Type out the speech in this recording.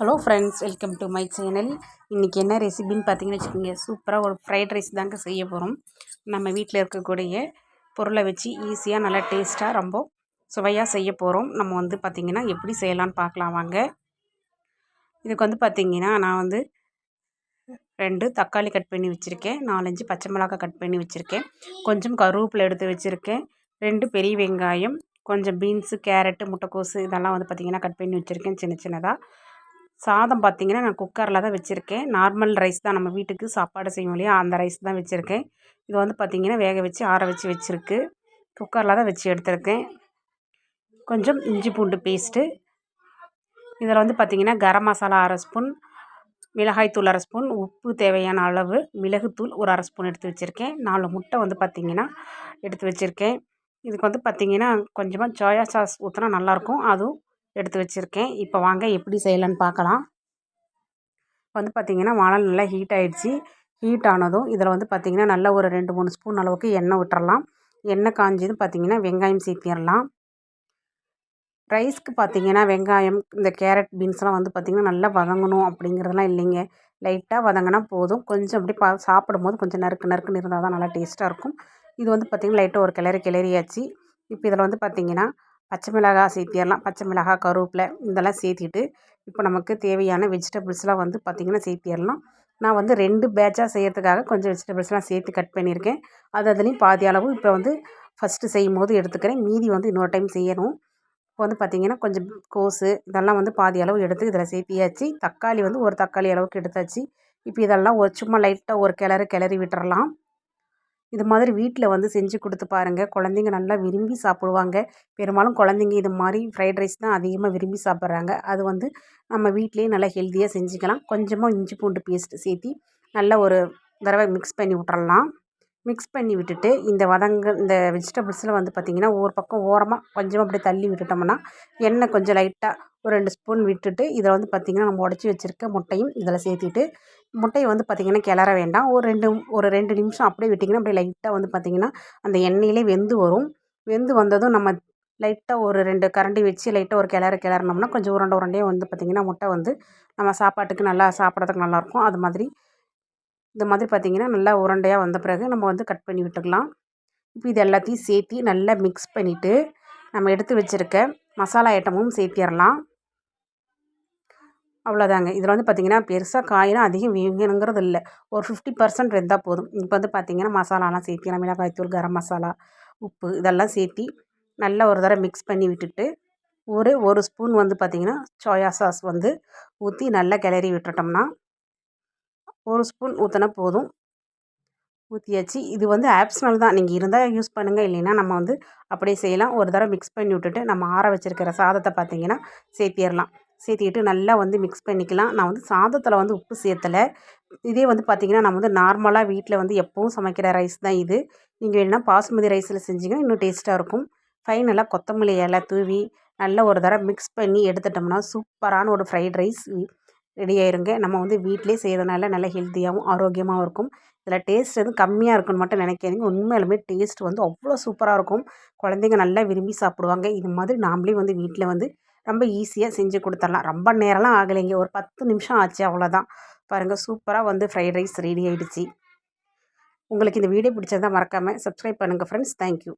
Hello friends welcome to my channel இன்றைக்கி என்ன ரெசிபின்னு பார்த்தீங்கன்னு வச்சுக்கோங்க. சூப்பராக ஒரு ஃப்ரைட் ரைஸ் தாங்க செய்ய போகிறோம் நம்ம வீட்டில் இருக்கக்கூடிய பொருளை வச்சு ஈஸியாக நல்லா டேஸ்ட்டாக ரொம்ப சுவையாக செய்ய போகிறோம் நம்ம வந்து பார்த்திங்கன்னா எப்படி செய்யலான்னு பார்க்கலாம் வாங்க. இதுக்கு வந்து பார்த்திங்கன்னா நான் வந்து ரெண்டு தக்காளி கட் பண்ணி வச்சுருக்கேன். நாலஞ்சு பச்சை மிளகாய் கட் பண்ணி வச்சுருக்கேன். கொஞ்சம் கருவேப்பிலை எடுத்து வச்சுருக்கேன். ரெண்டு பெரிய வெங்காயம் கொஞ்சம் பீன்ஸு கேரட்டு முட்டைக்கோஸு இதெல்லாம் வந்து பார்த்திங்கன்னா கட் பண்ணி வச்சுருக்கேன் சின்ன சின்னதாக சாதம் பார்த்திங்கன்னா நான் குக்கரில் தான் வச்சுருக்கேன். நார்மல் ரைஸ் தான் நம்ம வீட்டுக்கு சாப்பாடு செய்யும் இல்லையா? அந்த ரைஸ் தான் வச்சுருக்கேன். இது வந்து பார்த்திங்கன்னா வேக வச்சு ஆற வச்சு வச்சுருக்கு. குக்கரில் தான் வச்சு எடுத்திருக்கேன். கொஞ்சம் இஞ்சி பூண்டு பேஸ்ட்டு. இதில் வந்து பார்த்திங்கன்னா கரம் மசாலா அரை ஸ்பூன் மிளகாய்த்தூள் அரை ஸ்பூன் உப்பு தேவையான அளவு மிளகுத்தூள் ஒரு அரை ஸ்பூன் எடுத்து வச்சுருக்கேன். நாலு முட்டை வந்து பார்த்திங்கன்னா எடுத்து வச்சுருக்கேன். இதுக்கு வந்து பார்த்திங்கன்னா கொஞ்சமாக சோயா சாஸ் ஊற்றினா நல்லாயிருக்கும். அதுவும் எடுத்து வச்சுருக்கேன். இப்போ வாங்க எப்படி செய்யலான்னு பார்க்கலாம். வந்து பார்த்திங்கன்னா வானல் நல்லா ஹீட் ஆகிடுச்சி ஹீட் ஆனதும் இதில் வந்து பார்த்திங்கன்னா நல்லா ஒரு ரெண்டு மூணு ஸ்பூன் அளவுக்கு எண்ணெய் விட்டுறலாம். எண்ணெய் காஞ்சதும் பார்த்திங்கன்னா வெங்காயம் சேர்த்திடலாம். ரைஸ்க்கு பார்த்திங்கன்னா வெங்காயம் இந்த கேரட் பீன்ஸ்லாம் வந்து பார்த்திங்கன்னா நல்லா வதங்கணும் அப்படிங்கிறதுலாம் இல்லைங்க. லைட்டாக வதங்கினா போதும். கொஞ்சம் அப்படி பா சாப்பிடும் போது கொஞ்சம் நறுக்கு நறுக்குன்னு இருந்தால் தான் நல்லா டேஸ்ட்டாக இருக்கும். இது வந்து பார்த்திங்கன்னா லைட்டாக ஒரு கிளறி கிளறியாச்சு. இப்போ இதில் வந்து பார்த்திங்கன்னா பச்சை மிளகாய் சேர்த்திடலாம். பச்சை மிளகாய் கருவேப்பிலை இதெல்லாம் சேர்த்திட்டு இப்போ நமக்கு தேவையான வெஜிடபிள்ஸ்லாம் வந்து பார்த்திங்கன்னா சேர்த்திடலாம். நான் வந்து ரெண்டு பேட்சாக செய்கிறதுக்காக கொஞ்சம் வெஜிடபிள்ஸ்லாம் சேர்த்து கட் பண்ணியிருக்கேன். அது அதுலேயும் பாதி அளவு இப்போ வந்து ஃபஸ்ட்டு செய்யும் போது எடுத்துக்கிறேன். மீதி வந்து இன்னொரு டைம் செய்யணும். இப்போ வந்து பார்த்திங்கன்னா கொஞ்சம் கோஸு இதெல்லாம் வந்து பாதி அளவு எடுத்து இதில் சேர்த்தியாச்சு. தக்காளி வந்து ஒரு தக்காளி அளவுக்கு எடுத்தாச்சு. இப்போ இதெல்லாம் ஒரு சும்மா லைட்டாக ஒரு கிளறு கிளறி விட்டுறலாம். இது மாதிரி வீட்டில் வந்து செஞ்சு கொடுத்து பாருங்கள் குழந்தைங்க நல்லா விரும்பி சாப்பிடுவாங்க. பெரும்பாலும் குழந்தைங்க இது மாதிரி ஃப்ரைட் ரைஸ் தான் அதிகமாக விரும்பி சாப்பிட்றாங்க. அது வந்து நம்ம வீட்லேயே நல்லா ஹெல்த்தியாக செஞ்சுக்கலாம். கொஞ்சமாக இஞ்சி பூண்டு பேஸ்ட்டு சேர்த்தி நல்லா ஒரு தடவை மிக்ஸ் பண்ணி விட்றலாம் மிக்ஸ் பண்ணி விட்டுட்டு இந்த வதங்க இந்த வெஜிடபிள்ஸில் வந்து பார்த்திங்கன்னா ஒரு பக்கம் ஓரமாக கொஞ்சமாக அப்படியே தள்ளி விட்டுட்டோம்னா எண்ணெய் கொஞ்சம் லைட்டாக ஒரு ரெண்டு ஸ்பூன் விட்டுட்டு இதில் வந்து பார்த்திங்கன்னா நம்ம உடச்சி வச்சுருக்க முட்டையும் இதில் சேர்த்திட்டு முட்டையை வந்து பார்த்திங்கன்னா கிளற வேண்டாம். ஒரு ரெண்டு ஒரு ரெண்டு நிமிஷம் அப்படியே விட்டிங்கன்னா அப்படியே லைட்டாக வந்து பார்த்திங்கன்னா அந்த எண்ணெயிலே வெந்து வரும். வெந்து வந்ததும் நம்ம லைட்டாக ஒரு ரெண்டு கரண்டி வச்சு லைட்டாக ஒரு கிளறு கிளறினோம்னா கொஞ்சம் உருண்டை உருண்டையே வந்து பார்த்திங்கன்னா முட்டை வந்து நம்ம சாப்பாட்டுக்கு நல்லா சாப்பிட்றதுக்கு நல்லாயிருக்கும் அது மாதிரி இந்த மாதிரி பார்த்திங்கன்னா நல்லா உருண்டையாக வந்த பிறகு நம்ம வந்து கட் பண்ணி விட்டுக்கலாம். இப்போ இது எல்லாத்தையும் சேர்த்தி நல்லா மிக்ஸ் பண்ணிவிட்டு நம்ம எடுத்து வச்சுருக்க மசாலா ஐட்டமும் சேர்த்திடலாம். அவ்வளோதாங்க. இதில் வந்து பார்த்திங்கன்னா பெருசாக காயெலாம் அதிகம் வேகணுங்கிறது இல்லை. ஒரு ஃபிஃப்டி பர்சன்ட் வெந்தால் போதும். இப்போ வந்து பார்த்திங்கன்னா மசாலாலாம் சேர்த்திக்கலாம் மிளகாய்த்தூள் கரம் மசாலா உப்பு இதெல்லாம் சேர்த்தி நல்லா ஒரு தடவை மிக்ஸ் பண்ணி விட்டுட்டு ஒரு ஒரு ஸ்பூன் வந்து பார்த்திங்கன்னா சோயா சாஸ் வந்து ஊற்றி நல்லா கிளறி விட்டுட்டோம்னா ஒரு ஸ்பூன் ஊற்றினா போதும். ஊற்றியாச்சு இது வந்து ஆப்ஷனல் தான் நீங்கள் இருந்தால் யூஸ் பண்ணுங்கள் இல்லைன்னா நம்ம வந்து அப்படியே செய்யலாம். ஒரு தடவை மிக்ஸ் பண்ணி விட்டுட்டு நம்ம ஆற வச்சுருக்கிற சாதத்தை பார்த்திங்கன்னா சேர்த்திடலாம். சேர்த்திக்கிட்டு நல்லா வந்து மிக்ஸ் பண்ணிக்கலாம். நான் வந்து சாதத்தில் வந்து உப்பு சேர்த்தலை. இதே வந்து பார்த்திங்கன்னா நம்ம வந்து நார்மலாக வீட்டில் வந்து எப்போவும் சமைக்கிற ரைஸ் தான் இது. நீங்கள் வேணுன்னா பாசுமதி ரைஸில் செஞ்சிங்கன்னா இன்னும் டேஸ்ட்டாக இருக்கும். ஃபைனலாக கொத்தமல்லி இலை தூவி நல்லா ஒரு தடவை மிக்ஸ் பண்ணி எடுத்துட்டோம்னா சூப்பரான ஒரு ஃப்ரைட் ரைஸ் ரெடி ஆயிருங்க. நம்ம வந்து வீட்டிலே செய்கிறதுனால நல்லா ஹெல்த்தியாகவும் ஆரோக்கியமாகவும் இருக்கும். இதில் டேஸ்ட் எதுவும் கம்மியாக இருக்குன்னு மட்டும் நினைக்காதீங்க. உண்மையிலுமே டேஸ்ட் வந்து அவ்வளோ சூப்பராக இருக்கும். குழந்தைங்க நல்லா விரும்பி சாப்பிடுவாங்க. இது மாதிரி நாமளே வந்து வீட்டில் வந்து ரொம்ப ஈஸியாக செஞ்சு கொடுத்துடலாம். ரொம்ப நேரம்லாம் ஆகலைங்க. ஒரு பத்து நிமிஷம் ஆச்சு அவ்வளோதான் பாருங்கள் சூப்பராக வந்து ஃப்ரைட் ரைஸ் ரெடி ஆகிடுச்சி உங்களுக்கு இந்த வீடியோ பிடிச்சதா மறக்காமல் சப்ஸ்கிரைப் பண்ணுங்கள் ஃப்ரெண்ட்ஸ் தேங்க்யூ